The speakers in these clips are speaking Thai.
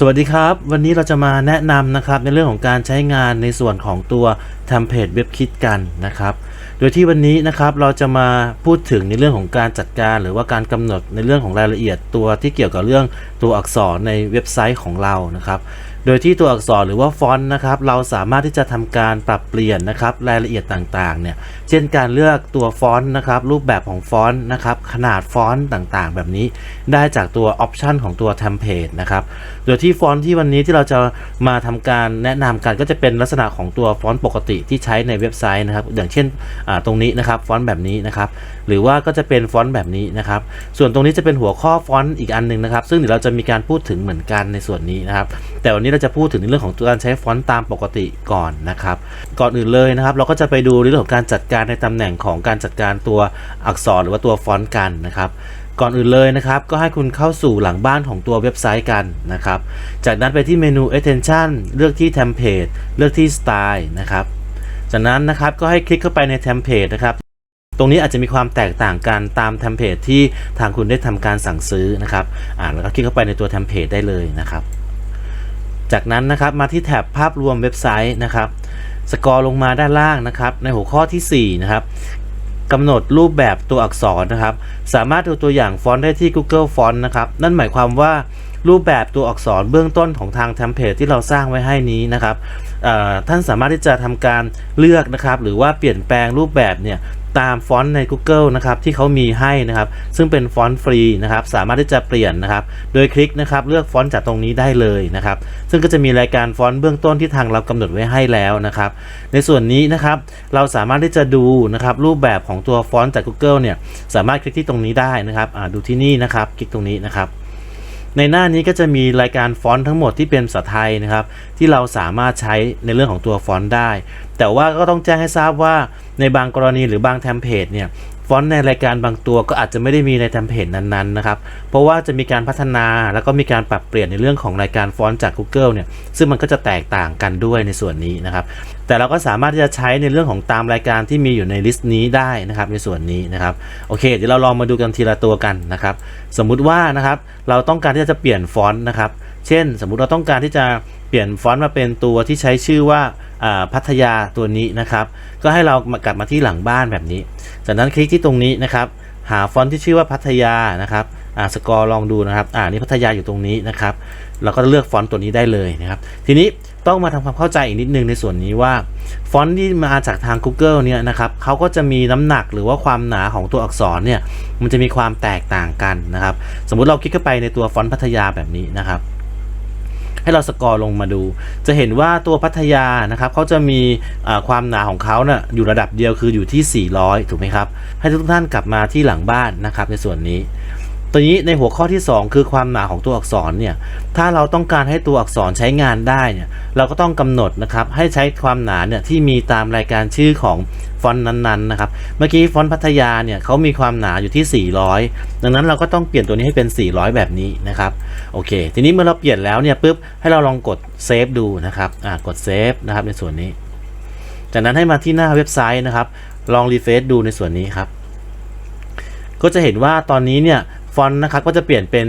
สวัสดีครับ วันนี้เราจะมาแนะนำนะครับในเรื่องของการใช้งานในส่วนของตัวเทมเพลตเว็บคิดกันนะครับ โดยที่วันนี้นะครับเราจะมาพูดถึงในเรื่องของการจัดการ หรือว่าการกำหนดในเรื่องของรายละเอียดตัวที่เกี่ยวกับเรื่องตัวอักษรในเว็บไซต์ของเรานะครับ โดยที่ตัวอักษรหรือว่าฟอนต์นะครับเราสามารถที่จะทำการปรับเปลี่ยนนะครับรายละเอียดต่างๆเนี่ยเช่นการเลือกตัวฟอนต์นะครับรูปแบบของฟอนต์นะครับขนาดฟอนต์ต่างๆ แบบนี้ได้จากตัวออปชันของตัวเทมเพลตนะครับโดยที่ฟอนต์ที่วันนี้ที่เราจะมาทำการแนะนำกันก็จะเป็นลักษณะของตัวฟอนต์ปกติที่ใช้ในเว็บไซต์นะครับอย่างเช่นตรงนี้นะครับฟอนต์แบบนี้นะครับหรือว่าก็จะเป็นฟอนต์แบบนี้นะครับส่วนตรงนี้จะเป็นหัวข้อฟอนต์อีกอันหนึ่งนะครับซึ่งเดี๋ยวเราจะมีการพูดถึงเหมือนกันในส่วนนี้นะครับแต่วันนี้เราจะพูดถึงในเรื่องของการใช้ฟอนต์ตามปกติก่อนนะครับ ก่อนอื่นเลยนะครับ เราก็จะไปดูในเรื่องของการจัดการในตำแหน่งของการจัดการตัวอักษรหรือว่าตัวฟอนต์กันนะครับก่อนอื่นเลยนะครับ ก็ให้คุณเข้าสู่หลังบ้านของตัวเว็บไซต์กันนะครับ จากนั้นไปที่เมนู attention เลือกที่ template เลือกที่ style นะครับ จากนั้นนะครับก็ให้คลิกเข้าไปใน template นะครับ ตรงนี้อาจจะมีความแตกต่างกันตามเทมเพลตที่ทางคุณได้ทำการสั่งซื้อนะครับ อ่าแล้วก็คลิกเข้าไปในตัวเทมเพลตได้เลยนะครับ จากนั้นนะครับมาที่แท็บภาพรวมเว็บไซต์นะครับสกอร์ลงมาด้านล่างนะครับ ในหัวข้อทีสี่4นะครับกำหนดรูปแบบตัวอักษรนะครับ สามารถดูตัวอย่างฟอนต์ได้ที่ Google Font นะครับ นั่นหมายความว่ารูปแบบตัวอักษรเบื้องต้นของทางเทมเพลตที่เราสร้างไว้ให้นี้นะครับท่านสามารถที่จะทำการเลือกนะครับ หรือว่าเปลี่ยนแปลงรูปแบบเนี่ย ตามฟอนต์ใน Google นะครับที่เขามีให้นะครับซึ่งเป็นฟอนต์ฟรีนะครับสามารถที่จะเปลี่ยนนะครับโดยคลิกนะครับเลือกฟอนต์จากตรงนี้ได้เลยนะครับซึ่งก็จะมีรายการฟอนต์เบื้องต้นที่ทางเรากำหนดไว้ให้แล้วนะครับในส่วนนี้นะครับเราสามารถที่จะดูนะครับรูปแบบของตัวฟอนต์จาก Google เนี่ยสามารถคลิกที่ตรงนี้ได้นะครับดูที่นี่นะครับคลิกตรงนี้นะครับในหน้านี้ก็จะมีรายการฟอนต์ทั้งหมดที่เป็นภาษาไทยนะครับ ที่เราสามารถใช้ในเรื่องของตัวฟอนต์ได้ แต่ว่าก็ต้องแจ้งให้ทราบว่าในบางกรณีหรือบางเทมเพลตเนี่ยฟอนต์ในรายการบางตัวก็อาจจะไม่ได้มีในเทมเพลตนั้นๆนะครับ เพราะว่าจะมีการพัฒนาแล้วก็มีการปรับเปลี่ยนในเรื่องของรายการฟอนต์จาก Google เนี่ย ซึ่งมันก็จะแตกต่างกันด้วยในส่วนนี้นะครับ แต่เราก็สามารถที่จะใช้ในเรื่องของตามรายการที่มีอยู่ในลิสต์นี้ได้นะครับในส่วนนี้นะครับ โอเค เดี๋ยวเราลองมาดูกันทีละตัวกันนะครับ สมมุติว่านะครับเราต้องการที่จะเปลี่ยนฟอนต์นะครับ เช่น สมมุติเราต้องการที่จะเปลี่ยนฟอนต์มาเป็นตัวที่ใช้ชื่อว่าพัทยาตัวนี้นะครับ ก็ให้เรากลับมาที่หลังบ้านแบบนี้ จากนั้นคลิกที่ตรงนี้นะครับ หาฟอนต์ที่ชื่อว่าพัทยานะครับสกอร์ลองดูนะครับ อ่านี่พัทยาอยู่ตรงนี้นะครับ เราก็เลือกฟอนต์ตัวนี้ได้เลยนะครับ ทีนี้ต้องมาทำความเข้าใจอีกนิดนึงในส่วนนี้ว่า ฟอนต์ที่มาจากทาง Google เนี่ยนะครับเขาก็จะมีน้ำหนักหรือว่าความหนาของตัวอักษรเนี่ย มันจะมีความแตกต่างกันนะครับ สมมุติเราคลิกเข้าไปในตัวฟอนต์พัทยาแบบนี้นะครับ ให้เราสกอร์ลงมาดู จะเห็นว่าตัวพัทยานะครับเขาจะมีความหนาของเขาเนะ่ยอยู่ระดับเดียวคืออยู่ที่ 400 ถูกไหมครับ ให้ทุกท่านกลับมาที่หลังบ้านนะครับในส่วนนี้ ตัวนี้ในหัวข้อที่ 2 คือความหนาของตัวอักษรเนี่ย ถ้าเราต้องการให้ตัวอักษรใช้งานได้เนี่ย เราก็ต้องกำหนดนะครับ ให้ใช้ความหนาเนี่ยที่มีตามรายการชื่อของฟอนต์นั้นๆนะครับ เมื่อกี้ฟอนต์พัทยาเนี่ยเขามีความหนาอยู่ที่ 400 ดังนั้นเราก็ต้องเปลี่ยนตัวนี้ให้เป็น 400 แบบนี้นะครับ โอเค ทีนี้เมื่อเราเปลี่ยนแล้วเนี่ยปุ๊บ ให้เราลองกดเซฟดูนะครับ อ่ากดเซฟนะครับในส่วนนี้ จากนั้นให้มาที่หน้าเว็บไซต์นะครับ ลองรีเฟซดูในส่วนนี้ครับ ก็จะเห็นว่าตอนนี้เนี่ย ฟอนต์นะครับก็จะเปลี่ยนเป็น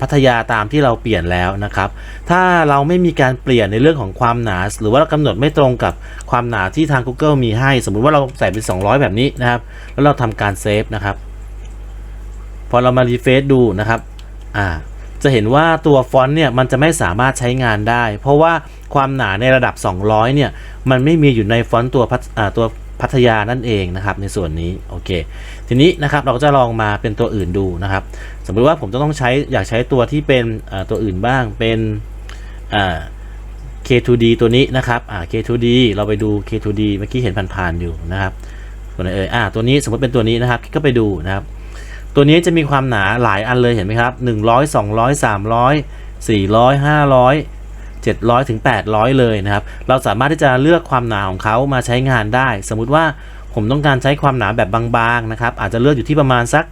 พัทยาตามที่เราเปลี่ยนแล้วนะครับ ถ้าเราไม่มีการเปลี่ยนในเรื่องของความหนา หรือว่าเรากำหนดไม่ตรงกับความหนาที่ทาง Google มีให้ สมมุติว่าเราใส่เป็น 200 แบบนี้นะครับ แล้วเราทำการเซฟนะครับ พอเรามารีเฟซดูนะครับอ่าจะเห็นว่าตัวฟอนต์เนี่ยมันจะไม่สามารถใช้งานได้ เพราะว่าความหนาในระดับ 200 เนี่ยมันไม่มีอยู่ในฟอนต์ตัวพัทอ่าตัว พัทยานั่นเองนะครับในส่วนนี้โอเค ทีนี้นะครับเราก็จะลองมาเป็นตัวอื่นดูนะครับ สมมติว่าผมจะต้องใช้อยากใช้ตัวที่เป็นตัวอื่นบ้างเป็น K2D ตัวนี้นะครับ K2D เราไปดู K2D เมื่อกี้เห็นผ่านๆอยู่นะครับตัวไหนเอ่ยอ่าตัวนี้สมมติเป็นตัวนี้นะครับก็ไปดูนะครับ ตัวนี้จะมีความหนาหลายอันเลยเห็นไหมครับ100 200 300 400 500 700ถึง800 เลยนะครับ เราสามารถที่จะเลือกความหนาของเขามาใช้งานได้ สมมุติว่าผมต้องการใช้ความหนาแบบบางๆนะครับ อาจจะเลือกอยู่ที่ประมาณสัก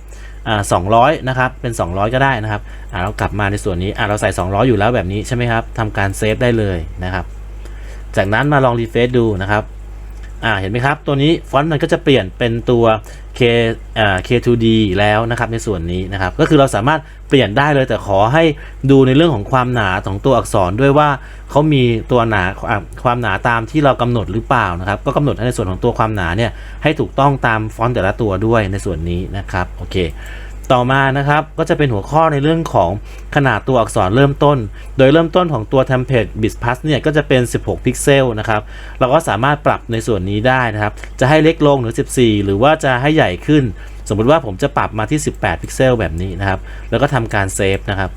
อ่า200นะครับเป็น 200 ก็ได้นะครับเรากลับมาในส่วนนี้เราใส่ 200 อยู่แล้วแบบนี้ใช่ไหมครับทำการเซฟได้เลยนะครับ จากนั้นมาลองรีเฟซดูนะครับ อ่าเห็นไหมครับ ตัวนี้ฟอนต์มันก็จะเปลี่ยนเป็นตัว K อ่า K2D แล้วนะครับในส่วนนี้นะครับก็คือเราสามารถเปลี่ยนได้เลยแต่ขอให้ดูในเรื่องของความหนาของตัวอักษรด้วยว่าเขามีตัวหนาอ่าความหนาตามที่เรากำหนดหรือเปล่านะครับก็กำหนดในส่วนของตัวความหนาเนี่ยให้ถูกต้องตามฟอนต์แต่ละตัวด้วยในส่วนนี้นะครับโอเค ต่อมานะครับก็จะเป็นหัวข้อในเรื่องของขนาดตัวอักษรเริ่มต้น โดยเริ่มต้นของตัว template b i t p l u s เนี่ยก็จะเป็น 16 พิกเซลนะครับเราก็สามารถปรับในส่วนนี้ได้นะครับ จะให้เล็กลงหรือ 14 หรือว่าจะให้ใหญ่ขึ้น สมมุติว่าผมจะปรับมาที่ 18 พิกเซลแบบนี้นะครับ แล้วก็ทำการเซฟนะครับ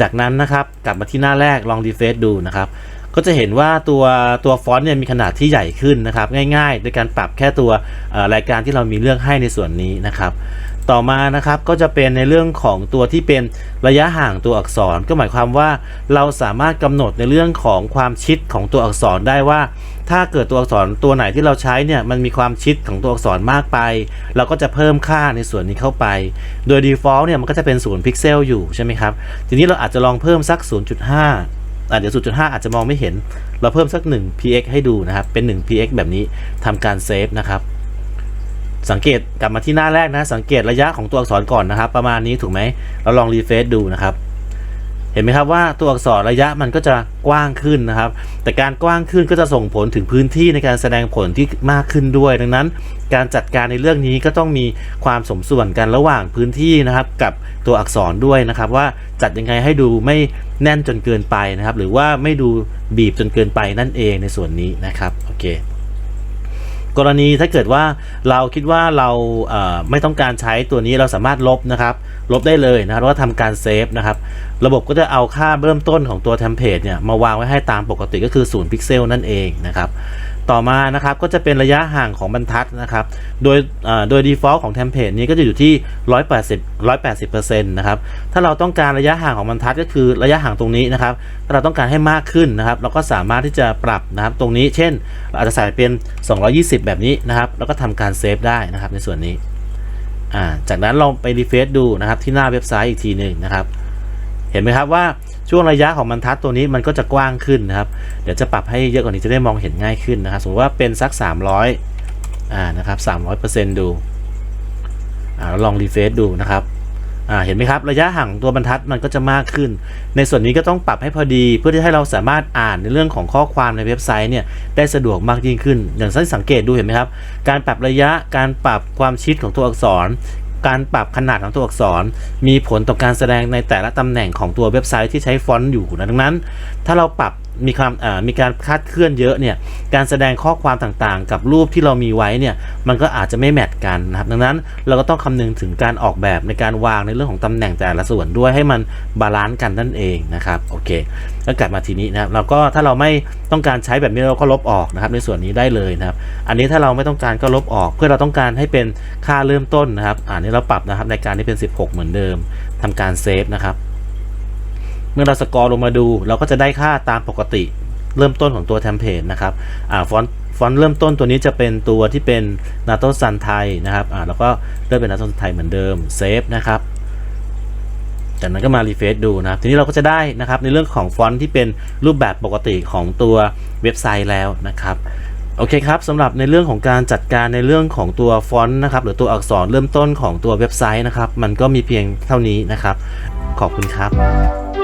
จากนั้นนะครับกลับมาที่หน้าแรกลองดีเฟซดูนะครับก็จะเห็นว่าตัวตัวฟอนต์เนี่ยมีขนาดที่ใหญ่ขึ้นนะครับ ง่ายๆ โดยการปรับแค่ตัวรายการที่เรามีเลือกให้ในส่วนนี้นะครับ ต่อมานะครับก็จะเป็นในเรื่องของตัวที่เป็นระยะห่างตัวอักษร ก็หมายความว่าเราสามารถกำหนดในเรื่องของความชิดของตัวอักษรได้ว่า ถ้าเกิดตัวอักษรตัวไหนที่เราใช้เนี่ยมันมีความชิดของตัวอักษรมากไป เราก็จะเพิ่มค่าในส่วนนี้เข้าไป โดย default เนี่ยมันก็จะเป็น0พิกเซลอยู่ใช่ไหมครับทีนี้เราอาจจะลองเพิ่มสัก 0.5อะเดี๋ยว0.5 อาจจะมองไม่เห็น เราเพิ่มสัก 1 px ให้ดูนะครับ เป็น 1 px แบบนี้ทำการเซฟนะครับ สังเกตกลับมาที่หน้าแรกนะ สังเกตระยะของตัวอักษรก่อนนะครับ ประมาณนี้ถูกไหมเราลองรีเฟซดูนะครับ เห็นไหมครับว่าตัวอักษรระยะมันก็จะกว้างขึ้นนะครับ แต่การกว้างขึ้นก็จะส่งผลถึงพื้นที่ในการแสดงผลที่มากขึ้นด้วย ดังนั้น การจัดการในเรื่องนี้ก็ต้องมีความสมส่วนกันระหว่างพื้นที่นะครับ กับตัวอักษรด้วยนะครับ ว่าจัดยังไงให้ดูไม่แน่นจนเกินไปนะครับ หรือว่าไม่ดูบีบจนเกินไปนั่นเองในส่วนนี้นะครับโอเค กรณีถ้าเกิดว่าเราคิดว่าเราไม่ต้องการใช้ตัวนี้เราสามารถลบนะครับ ลบได้เลยนะครับว่าทำการเซฟนะครับ ระบบก็จะเอาค่าเริ่มต้นของตัวเทมเพลตเนี่ยมาวางไว้ให้ตามปกติก็คือ 0 พิกเซลนั่นเองนะครับ ต่อมานะครับก็จะเป็นระยะห่างของบรรทัดนะครับ โดยโดย default ของเทมเพลตนี้ก็จะอยู่ที่ 180 180%นะครับ ถ้าเราต้องการระยะห่างของบรรทัดก็คือระยะห่างตรงนี้นะครับ ถ้าเราต้องการให้มากขึ้นนะครับ เราก็สามารถที่จะปรับนะครับตรงนี้ เช่น เราอาจจะใส่เป็น 220 แบบนี้นะครับ แล้วก็ทำการเซฟได้นะครับในส่วนนี้ จากนั้นลองไปรีเฟซดูนะครับที่หน้าเว็บไซต์อีกทีหนึ่งนะครับ เห็นไหมครับว่าช่วงระยะของบรรทัดตัวนี้มันก็จะกว้างขึ้นนะครับ เดี๋ยวจะปรับให้เยอะกว่านี้จะได้มองเห็นง่ายขึ้นนะครับ สมมติว่าเป็นสัก 300อ่านะครับ300%ดูอ่าลองรีเฟซดูนะครับอ่าเห็นไหมครับระยะห่างตัวบรรทัดมันก็จะมากขึ้น ในส่วนนี้ก็ต้องปรับให้พอดีเพื่อที่ให้เราสามารถอ่านในเรื่องของข้อความในเว็บไซต์เนี่ยได้สะดวกมากยิ่งขึ้น อย่างที่สังเกตดูเห็นไหมครับ การปรับระยะการปรับความชิดของตัวอักษร การปรับขนาดของตัวอักษร มีผลต่อการแสดงในแต่ละตำแหน่งของตัวเว็บไซต์ที่ใช้ฟอนต์อยู่นะดังนั้น ถ้าเราปรับ มีความมีการคาดเคลื่อนเยอะเนี่ยการแสดงข้อความต่างๆ กับรูปที่เรามีไว้เนี่ยมันก็อาจจะไม่แมทกันนะครับดังนั้นเราก็ต้องคำนึงถึงการออกแบบในการวางในเรื่องของตำแหน่งแต่ละส่วนด้วยให้มันบาลานซ์กันนั่นเองนะครับโอเคแล้วกลับมาทีนี้นะครับเราก็ถ้าเราไม่ต้องการใช้แบบนี้เราก็ลบออกนะครับในส่วนนี้ได้เลยนะครับ อันนี้ถ้าเราไม่ต้องการก็ลบออก เพื่อเราต้องการให้เป็นค่าเริ่มต้นนะครับอ่านี้เราปรับนะครับในการที่เป็น 16 เหมือนเดิมทำการเซฟนะครับ เมื่อเราสกอร์ลงมาดู เราก็จะได้ค่าตามปกติเริ่มต้นของตัวเทมเพลตนะครับอ่าฟอนต์ฟอนต์เริ่มต้นตัวนี้จะเป็นตัวที่เป็นนาโตซันไทยนะครับอ่าแล้วก็เลือกเป็นนาโตซันไทยเหมือนเดิมเซฟนะครับจากนั้นก็มารีเฟซดูนะครับทีนี้เราก็จะได้นะครับในเรื่องของฟอนต์ที่เป็นรูปแบบปกติของตัวเว็บไซต์แล้วนะครับโอเคครับสำหรับในเรื่องของการจัดการในเรื่องของตัวฟอนต์นะครับหรือตัวอักษรเริ่มต้นของตัวเว็บไซต์นะครับ มันก็มีเพียงเท่านี้นะครับ ขอบคุณครับ